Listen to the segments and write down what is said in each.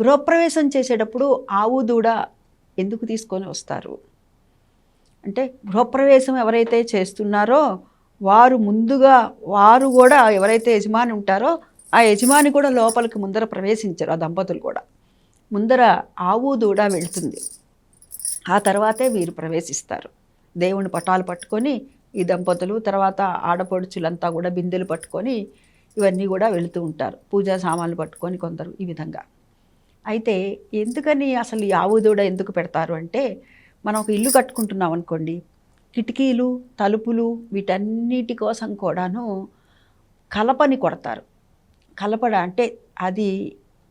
గృహప్రవేశం చేసేటప్పుడు ఆవు దూడ ఎందుకు తీసుకొని వస్తారు? అంటే గృహప్రవేశం ఎవరైతే చేస్తున్నారో వారు ముందుగా వారు కూడా ఎవరైతే యజమాని ఉంటారో ఆ యజమాని కూడా లోపలికి ముందర ప్రవేశించరు ఆ దంపతులు కూడా. ముందర ఆవు దూడ వెళ్తుంది. ఆ తర్వాతే వీరు ప్రవేశిస్తారు. దేవుని పటాలు పట్టుకొని ఈ దంపతులు తర్వాత ఆడపడుచులంతా కూడా బిందెలు పట్టుకొని ఇవన్నీ కూడా వెళుతూ ఉంటారు. పూజా సామాన్లు పట్టుకొని కొందరు ఈ విధంగా. అయితే ఎందుకని అసలు ఈ ఆవు దూడ ఎందుకు పెడతారు అంటే మనం ఒక ఇల్లు కట్టుకుంటున్నాం అనుకోండి కిటికీలు తలుపులు వీటన్నిటి కోసం కూడాను కలపని కొడతారు. కలపడ అంటే అది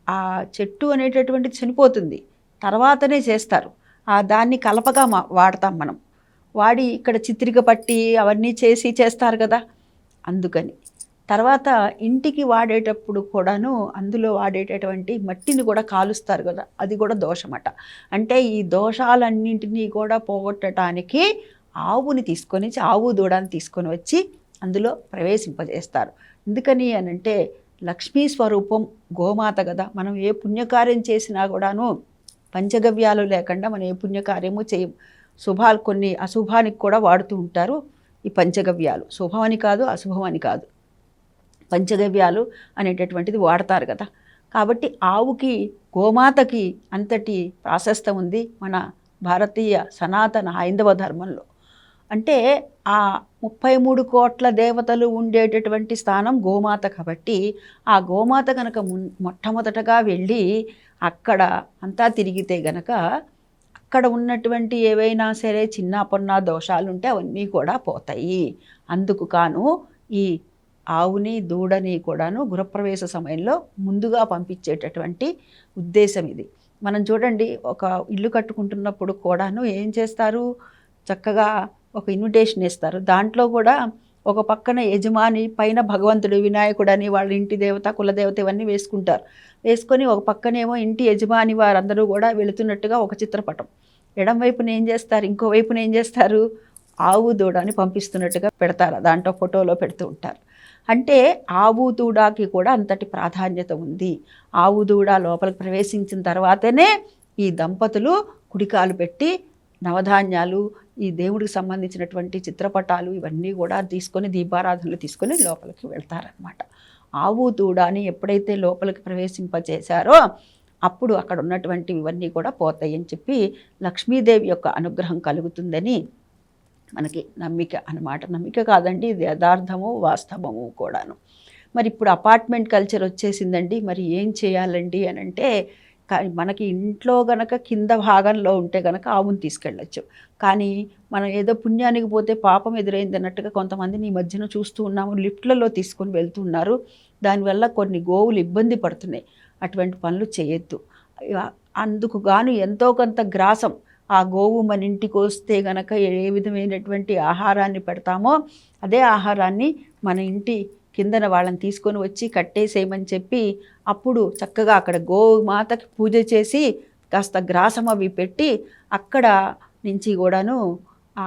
ఆ చెట్టు అనేటటువంటిది చనిపోతుంది. తర్వాతనే చేస్తారు. ఆ దాన్ని కలపగా మా వాడతాం మనం. వాడి ఇక్కడ చిత్రిక పట్టి అవన్నీ చేసి చేస్తారు కదా. అందుకని తర్వాత ఇంటికి వాడేటప్పుడు కూడాను అందులో వాడేటటువంటి మట్టిని కూడా కాలుస్తారు కదా అది కూడా దోషమట. అంటే ఈ దోషాలన్నింటినీ కూడా పోగొట్టడానికి ఆవుని తీసుకొని ఆవు దూడాన్ని తీసుకొని వచ్చి అందులో ప్రవేశింపజేస్తారు. ఎందుకని అని అంటే లక్ష్మీ స్వరూపం గోమాత కదా మనం ఏ పుణ్యకార్యం చేసినా కూడాను పంచగవ్యాలు లేకుండా మనం ఏ పుణ్యకార్యము చేయం. శుభాలు కొన్ని అశుభానికి కూడా వాడుతూ ఉంటారు ఈ పంచగవ్యాలు. శుభమని కాదు అశుభమని కాదు. పంచగవ్యాలు అనేటటువంటిది వాడతారు కదా. కాబట్టి ఆవుకి గోమాతకి అంతటి ప్రాశస్తం ఉంది మన భారతీయ సనాతన హైందవ ధర్మంలో. అంటే ఆ ముప్పై మూడు కోట్ల దేవతలు ఉండేటటువంటి స్థానం గోమాత కాబట్టి ఆ గోమాత కనుక మున్ మొట్టమొదటగా వెళ్ళి అక్కడ అంతా తిరిగితే గనక అక్కడ ఉన్నటువంటి ఏవైనా సరే చిన్న పొన్న దోషాలుంటే అవన్నీ కూడా పోతాయి. అందుకు కాను ఈ ఆవుని దూడని కూడాను గృహప్రవేశ సమయంలో ముందుగా పంపించేటటువంటి ఉద్దేశం ఇది. మనం చూడండి ఒక ఇల్లు కట్టుకుంటున్నప్పుడు కూడాను ఏం చేస్తారు? చక్కగా ఒక ఇన్విటేషన్ ఇస్తారు. దాంట్లో కూడా ఒక పక్కన యజమాని పైన భగవంతుడు వినాయకుడని వాళ్ళ ఇంటి దేవత కులదేవత ఇవన్నీ వేసుకుంటారు. వేసుకొని ఒక పక్కనేమో ఇంటి యజమాని వారందరూ కూడా వెళుతున్నట్టుగా ఒక చిత్రపటం. ఎడం వైపున ఏం చేస్తారు? ఇంకో వైపున ఏం చేస్తారు? ఆవు దూడని పంపిస్తున్నట్టుగా పెడతారు. దాంట్లో ఫోటోలో పెడుతూ ఉంటారు. అంటే ఆవు కూడా అంతటి ప్రాధాన్యత ఉంది. ఆవు దూడ లోపలికి ప్రవేశించిన తర్వాతనే ఈ దంపతులు కుడికాలు పెట్టి నవధాన్యాలు ఈ దేవుడికి సంబంధించినటువంటి చిత్రపటాలు ఇవన్నీ కూడా తీసుకొని దీపారాధనలు తీసుకొని లోపలికి వెళ్తారనమాట ఆవు ఎప్పుడైతే లోపలికి ప్రవేశింపజేశారో అప్పుడు అక్కడ ఉన్నటువంటి ఇవన్నీ కూడా పోతాయని చెప్పి లక్ష్మీదేవి యొక్క అనుగ్రహం కలుగుతుందని మనకి నమ్మిక అన్నమాట. నమ్మిక కాదండి ఇది యథార్థము వాస్తవము కూడాను. మరి ఇప్పుడు అపార్ట్మెంట్ కల్చర్ వచ్చేసిందండి. మరి ఏం చేయాలండి అని అంటే కానీ మనకి ఇంట్లో గనక కింద భాగంలో ఉంటే గనక ఆవును తీసుకెళ్ళచ్చు. కానీ మనం ఏదో పుణ్యానికి పోతే పాపం ఎదురైంది అన్నట్టుగా కొంతమందిని ఈ మధ్యన చూస్తూ ఉన్నాము. లిఫ్ట్లలో తీసుకొని వెళ్తున్నారు. దానివల్ల కొన్ని గోవులు ఇబ్బంది పడుతున్నాయి. అటువంటి పనులు చేయొద్దు. అందుకు గాను ఎంతో కొంత గ్రాసం ఆ గోవు మన ఇంటికి వస్తే గనక ఏ విధమైనటువంటి ఆహారాన్ని పెడతామో అదే ఆహారాన్ని మన ఇంటి కిందన వాళ్ళని తీసుకొని వచ్చి కట్టేసేయమని చెప్పి అప్పుడు చక్కగా అక్కడ గోమాతకి పూజ చేసి కాస్త గ్రాసం అవి పెట్టి అక్కడ నుంచి కూడాను ఆ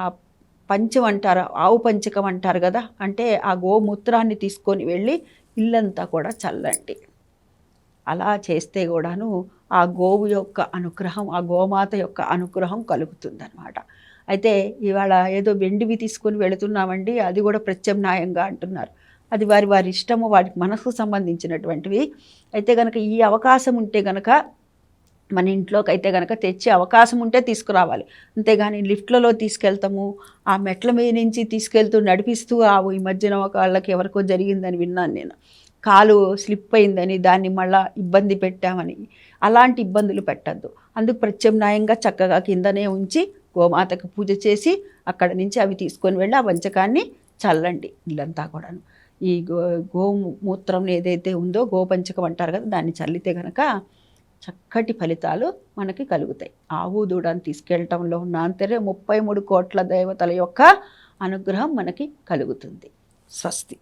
పంచం అంటారు ఆవు పంచకం అంటారు కదా అంటే ఆ గోమూత్రాన్ని తీసుకొని వెళ్ళి ఇల్లంతా కూడా చల్లండి. అలా చేస్తే కూడాను ఆ గోవు యొక్క అనుగ్రహం ఆ గోమాత యొక్క అనుగ్రహం కలుగుతుందన్నమాట. అయితే ఇవాళ ఏదో వెండివి తీసుకొని వెళుతున్నామండి అది కూడా ప్రత్యామ్నాయంగా అంటున్నారు. అది వారి వారి ఇష్టము వారికి మనసుకు సంబంధించినటువంటివి. అయితే కనుక ఈ అవకాశం ఉంటే కనుక మన ఇంట్లోకి అయితే కనుక తెచ్చే అవకాశం ఉంటే తీసుకురావాలి. అంతేగాని లిఫ్ట్లలో తీసుకెళ్తాము ఆ మెట్ల మీద నుంచి తీసుకెళ్తూ నడిపిస్తూ ఆ ఈ మధ్యన ఒక వాళ్ళకి ఎవరికో జరిగిందని విన్నాను నేను. కాలు స్లిప్ అయిందని దాన్ని మళ్ళా ఇబ్బంది పెట్టామని. అలాంటి ఇబ్బందులు పెట్టద్దు. అందుకు ప్రత్యామ్నాయంగా చక్కగా కిందనే ఉంచి గోమాతకు పూజ చేసి అక్కడ నుంచి అవి తీసుకొని వెళ్ళి ఆ వంచకాన్ని చల్లండి ఇల్లంతా కూడాను. ఈ గో గోమూత్రం ఏదైతే ఉందో గోపంచకం అంటారు కదా దాన్ని చల్లితే కనుక చక్కటి ఫలితాలు మనకి కలుగుతాయి. ఆవు దూడని తీసుకెళ్ళటంలో ఉన్న అంతరే ముప్పై మూడు కోట్ల దేవతల యొక్క అనుగ్రహం మనకి కలుగుతుంది. స్వస్తి.